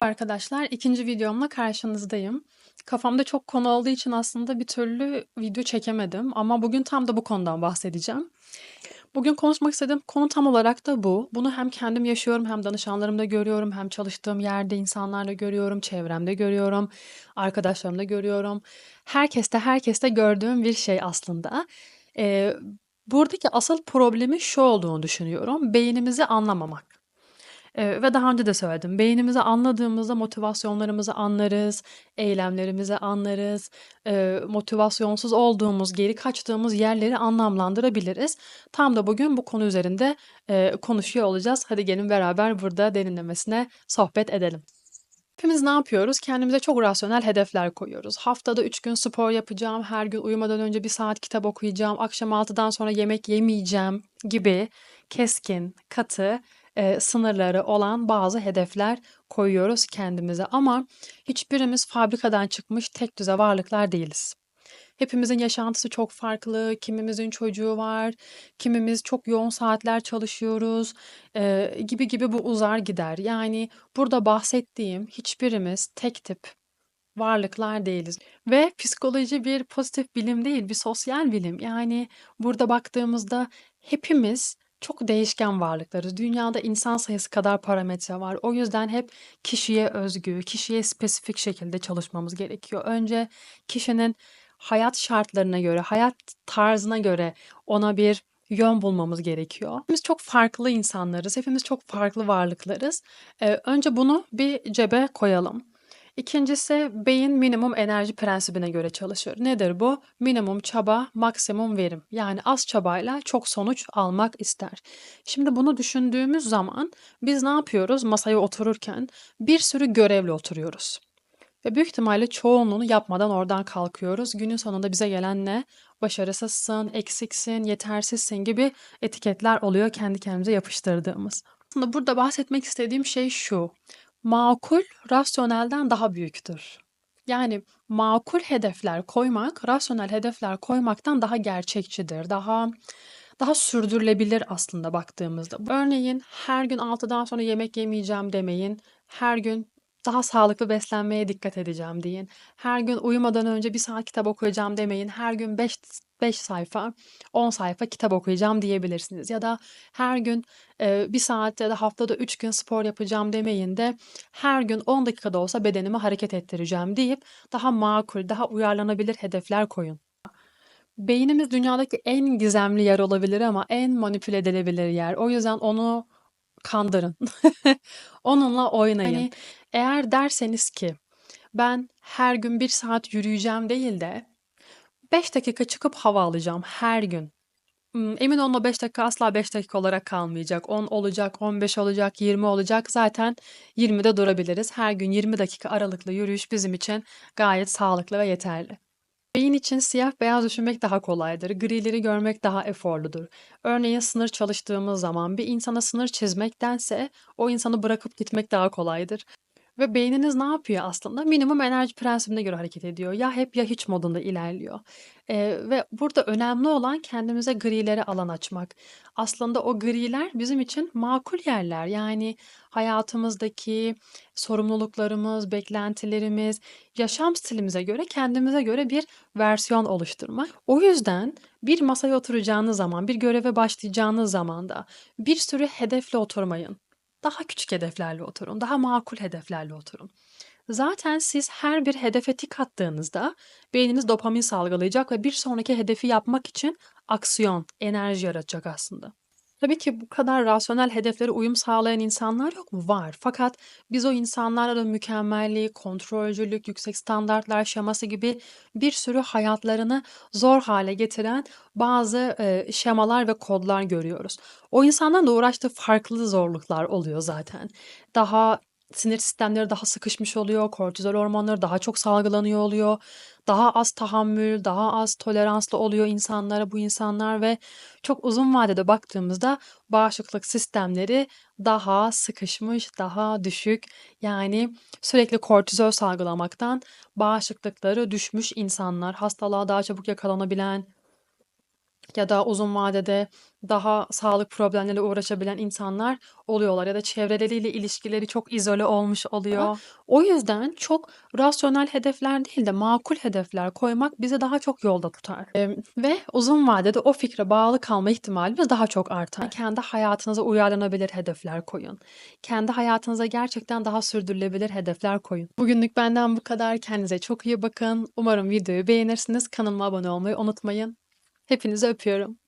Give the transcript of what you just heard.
Arkadaşlar ikinci videomla karşınızdayım. Kafamda çok konu olduğu için aslında bir türlü video çekemedim ama bugün tam da bu konudan bahsedeceğim. Bugün konuşmak istediğim konu tam olarak da bu. Bunu hem kendim yaşıyorum hem danışanlarımda görüyorum hem çalıştığım yerde insanlarla görüyorum, çevremde görüyorum, arkadaşlarımda görüyorum. Herkeste herkeste gördüğüm bir şey aslında. Ee, buradaki asıl problemi şu olduğunu düşünüyorum. Beynimizi anlamamak. Eee, ve daha önce de söyledim. Beynimizi anladığımızda motivasyonlarımızı anlarız, eylemlerimizi anlarız, eee, motivasyonsuz olduğumuz, geri kaçtığımız yerleri anlamlandırabiliriz. Tam da bugün bu konu üzerinde, eee, konuşuyor olacağız. Hadi gelin beraber burada derinlemesine sohbet edelim. Hepimiz ne yapıyoruz? Kendimize çok rasyonel hedefler koyuyoruz. Haftada 3 gün spor yapacağım, her gün uyumadan önce 1 saat kitap okuyacağım, akşam 6'dan sonra yemek yemeyeceğim gibi keskin, katı eee, sınırları olan bazı hedefler koyuyoruz kendimize ama hiçbirimiz fabrikadan çıkmış tek düze varlıklar değiliz. Hepimizin yaşantısı çok farklı. Kimimizin çocuğu var, kimimiz çok yoğun saatler çalışıyoruz, eee, gibi gibi bu uzar gider. Yani burada bahsettiğim hiçbirimiz tek tip varlıklar değiliz ve psikoloji bir pozitif bilim değil, bir sosyal bilim. Yani burada baktığımızda hepimiz çok değişken varlıklarız. Dünyada insan sayısı kadar parametre var. O yüzden hep kişiye özgü, kişiye spesifik şekilde çalışmamız gerekiyor. Önce kişinin hayat şartlarına göre, hayat tarzına göre ona bir yön bulmamız gerekiyor. Hepimiz çok farklı insanlarız, hepimiz çok farklı varlıklarız. Eee, önce bunu bir cebe koyalım. İkincisi beyin minimum enerji prensibine göre çalışır. Nedir bu? Minimum çaba, maksimum verim. Yani az çabayla çok sonuç almak ister. Şimdi bunu düşündüğümüz zaman biz ne yapıyoruz? Masaya otururken bir sürü görevle oturuyoruz. Ve büyük ihtimalle çoğunluğunu yapmadan oradan kalkıyoruz. Günün sonunda bize gelen ne? Başarısızsın, eksiksin, yetersizsin gibi etiketler oluyor kendi kendimize yapıştırdığımız. Aslında burada bahsetmek istediğim şey şu. Makul, rasyonelden daha büyüktür. Yani makul hedefler koymak, rasyonel hedefler koymaktan daha gerçekçidir. Daha daha sürdürülebilir aslında baktığımızda. Örneğin her gün 6'dan sonra yemek yemeyeceğim demeyin. Her gün daha sağlıklı beslenmeye dikkat edeceğim deyin. Her gün uyumadan önce bir saat kitap okuyacağım demeyin. Her gün 5 5 sayfa, 10 sayfa kitap okuyacağım diyebilirsiniz. Ya da her gün e, bir saat ya da haftada 3 gün spor yapacağım demeyin de her gün 10 dakikada olsa bedenimi hareket ettireceğim deyip daha makul, daha uyarlanabilir hedefler koyun. Beynimiz dünyadaki en gizemli yer olabilir ama en manipüle edilebilir yer. O yüzden onu kandırın. Onunla oynayın. Hani eğer derseniz ki ben her gün bir saat yürüyeceğim değil de 5 dakika çıkıp hava alacağım her gün. Emin olun o 5 dakika asla 5 dakika olarak kalmayacak. 10 olacak, 15 olacak, 20 olacak. Zaten 20'de durabiliriz. Her gün 20 dakika aralıklı yürüyüş bizim için gayet sağlıklı ve yeterli. Beyin için siyah beyaz düşünmek daha kolaydır. Grileri görmek daha eforludur. Örneğin sınır çalıştığımız zaman bir insana sınır çizmektense o insanı bırakıp gitmek daha kolaydır. Ve beyniniz ne yapıyor aslında? Minimum enerji prensibine göre hareket ediyor. Ya hep ya hiç modunda ilerliyor. Eee, ve burada önemli olan kendimize grilere alan açmak. Aslında o griler bizim için makul yerler. Yani hayatımızdaki sorumluluklarımız, beklentilerimiz, yaşam stilimize göre kendimize göre bir versiyon oluşturmak. O yüzden bir masaya oturacağınız zaman, bir göreve başlayacağınız zaman da bir sürü hedefle oturmayın. Daha küçük hedeflerle oturun, daha makul hedeflerle oturun. Zaten siz her bir hedefe tik attığınızda beyniniz dopamin salgılayacak ve bir sonraki hedefi yapmak için aksiyon, enerji yaratacak aslında. Tabii ki bu kadar rasyonel hedeflere uyum sağlayan insanlar yok mu? Var. Fakat biz o insanlarla da mükemmelliği, kontrolcülük, yüksek standartlar şeması gibi bir sürü hayatlarını zor hale getiren bazı eee, şemalar ve kodlar görüyoruz. O insanların da uğraştığı farklı zorluklar oluyor zaten. Daha sinir sistemleri daha sıkışmış oluyor, kortizol hormonları daha çok salgılanıyor oluyor. Daha az tahammül, daha az toleranslı oluyor insanlara bu insanlar ve çok uzun vadede baktığımızda bağışıklık sistemleri daha sıkışmış, daha düşük. Yani sürekli kortizol salgılamaktan bağışıklıkları düşmüş insanlar, hastalığa daha çabuk yakalanabilen, ya da uzun vadede daha sağlık problemleriyle uğraşabilen insanlar oluyorlar ya da çevreleriyle ilişkileri çok izole olmuş oluyor. O yüzden çok rasyonel hedefler değil de makul hedefler koymak bizi daha çok yolda tutar. Eee, ve uzun vadede o fikre bağlı kalma ihtimalimiz daha çok artar. Kendi hayatınıza uyarlanabilir hedefler koyun. Kendi hayatınıza gerçekten daha sürdürülebilir hedefler koyun. Bugünlük benden bu kadar. Kendinize çok iyi bakın. Umarım videoyu beğenirsiniz. Kanalıma abone olmayı unutmayın. Hepinizi öpüyorum.